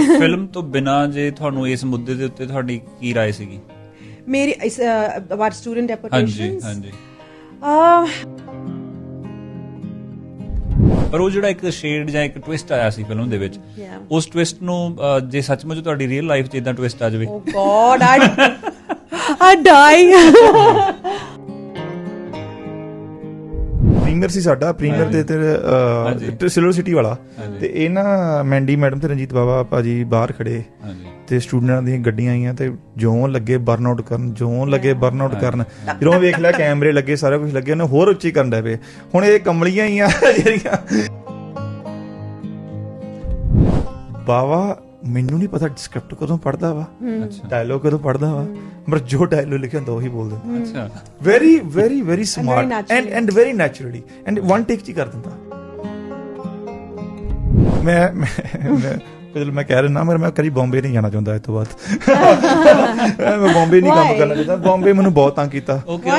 Film ਤੋਂ ਬਿਨਾ ਜੇ ਤੁਹਾਨੂੰ ਇਸ ਮੁੱਦੇ ਦੇ ਉੱਤੇ ਤੁਹਾਡੀ ਕੀ ਰਾਏ ਸੀਗੀ? ਮੇਰੀ ਇਸ ਅਬਾਊਟ ਸਟੂਡੈਂਟ ਡੈਪੋਟੇਸ਼ਨਸ ਹਾਂਜੀ। ਹਾਂਜੀ ਪਰ ਉਹ ਜਿਹੜਾ ਇੱਕ ਸ਼ੇਡ ਜਾਂ ਇੱਕ ਟਵਿਸਟ ਆਇਆ ਸੀ ਫਿਲਮ ਦੇ ਵਿੱਚ ਉਸ ਟਵਿਸਟ ਨੂੰ ਜੇ ਸੱਚਮੁੱਚ ਤੁਹਾਡੀ ਰੀਅਲ ਲਾਈਫ 'ਚ ਇਦਾਂ ਟਵਿਸਟ ਆ ਜਾਵੇ। ਓ ਗॉड ਆ ਡਾਈ ਪ੍ਰੀਮੀਅਰ ਸੀ ਸਾਡਾ ਪ੍ਰੀਮੀਅਰ ਤੇ। ਤੇ ਸਿਲਵਰ ਸਿਟੀ ਵਾਲਾ। ਤੇ ਇਹ ਨਾ ਮੈਂਡੀ ਮੈਡਮ ਤੇ ਰਣਜੀਤ ਬਾਬਾ ਭਾਜੀ ਬਾਹਰ ਖੜੇ। ਤੇ ਸਟੂਡੈਂਟਾਂ ਦੀਆਂ ਗੱਡੀਆਂ ਆਈਆਂ ਤੇ ਜਿਉਂ ਲੱਗੇ ਬਰਨ ਆਊਟ ਕਰਨ ਜਿਉਂ ਲੱਗੇ ਬਰਨ ਆਊਟ ਕਰਨ। ਜਦੋਂ ਵੇਖ ਲਿਆ ਕੈਮਰੇ ਲੱਗੇ ਸਾਰਾ ਕੁਝ ਲੱਗੇ ਉਹਨੇ ਹੋਰ ਉੱਚੀ ਕਰਨ ਡਿਆ ਪਏ। ਹੁਣ ਇਹ ਕਮਲੀਆਂ ਹੀ ਆ ਜਿਹੜੀਆਂ। ਬਾਵਾ ਮੈਨੂੰ ਨਹੀਂ ਪਤਾ ਸਕ੍ਰਿਪਟ ਕਦੋਂ ਪੜਦਾ ਵਾ ਅੱਛਾ। ਡਾਇਲੋਗ ਕਦੋਂ ਪੜਦਾ ਵਾ ਪਰ ਜੋ ਡਾਇਲੋਗ ਲਿਖਿਆ ਹੁੰਦਾ ਉਹੀ ਬੋਲਦਾ ਅੱਛਾ। Very very very smart. And and very naturally and one take ਚ ਹੀ ਕਰ ਦਿੰਦਾ। ਮੈਂ ਮੈਂ ਮੈਂ- ਜਦੋਂ ਮੈਂ ਕਹਿ ਰਿਹਾ ਮੈਂ ਮੈਂ ਕਦੀ ਬੰਬੇ ਨਹੀਂ ਜਾਣਾ ਚਾਹੁੰਦਾ ਇਸ ਤੋਂ ਬਾਅਦ। ਮੈਂ ਬੰਬੇ ਨਹੀਂ ਕੰਮ? ਕਰਨਾ ਚਾਹੁੰਦਾ। ਬੰਬੇ ਮੈਨੂੰ ਬਹੁਤ ਤੰਗ ਕੀਤਾ। ਓਕੇ?